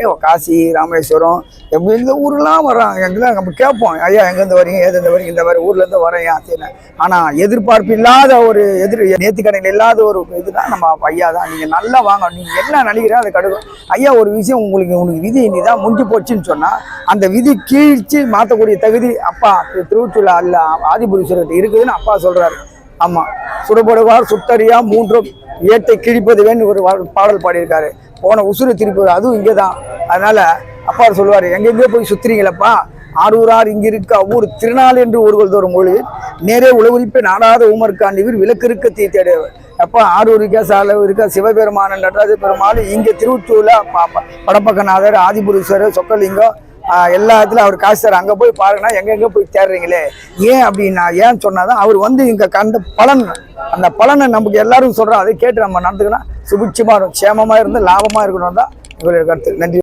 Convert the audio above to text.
ஏ காசி ராமேஸ்வரம் எப்படி இந்த ஊர்லாம் வர்றாங்க? எங்கெல்லாம் நம்ம கேட்போம். ஐயா எங்கேருந்து வரீங்க? ஏதுந்து வரீங்க? இந்த மாதிரி ஊர்லேருந்து வரேன் அப்படின்னு ஆனால் எதிர்பார்ப்பு இல்லாத ஒரு எதிர் நேர்த்திக்கடையில் இல்லாத ஒரு இதுதான் நம்ம ஐயா தான். நீங்கள் நல்லா வாங்க. நீங்கள் என்ன நினைக்கிறீங்க அதை கடுக்கும் ஐயா ஒரு விஷயம் உங்களுக்கு உங்களுக்கு விதி இனி தான் முடிஞ்சு போச்சுன்னு சொன்னால் அந்த விதி கீழ்ச்சி மாற்றக்கூடிய தகுதி அப்பா திருவள்ளூர் அல்ல ஆதிபுரீஸ்வரர்கிட்ட இருக்குதுன்னு அப்பா சொல்கிறாரு ஆமாம் சுடப்படுவார் சுத்தறியா மூன்றும் ஏட்டை கிழிப்பது வேணும் ஒரு பாடல் பாடியிருக்காரு. போன உசுறு திருப்பி அதுவும் இங்கே தான் அதனால அப்பா சொல்லுவார் எங்கெங்கே போய் சுற்றுறீங்களப்பா ஆரூரார் இங்கே இருக்க ஊர் திருநாள் என்று ஊர்கள் தோறும் மொழி நேரே உழவுரிப்பை நாடாத ஊமர்காண்டி இவர் விளக்கிருக்க தீ தேடுவர் அப்பா ஆரூர் இருக்கா சாலை இருக்கா சிவபெருமானன் நடராஜ பெருமாள் இங்கே திருவத்தூர்ல ப- ஆதிபுருஷர் படப்பக்கநாதர் ஆதிபுரீஸ்வரர் சொக்கலிங்கம் எல்லா இடத்துல அவர் காசு தர அங்கே போய் பாருங்கன்னா எங்கெங்கே போய் தேடுறீங்களே. ஏன் அப்படின்னா ஏன் சொன்னாதான் அவர் வந்து இங்கே கண்ட பலன் அந்த பலனை நமக்கு எல்லாரும் சொல்கிறோம் அதை கேட்டு நம்ம நடந்துக்கணும். சுபிட்சமாக இருக்கும் சேமமாக இருந்து லாபமாக இருக்கணும் தான் இவருடைய கருத்து. நன்றி.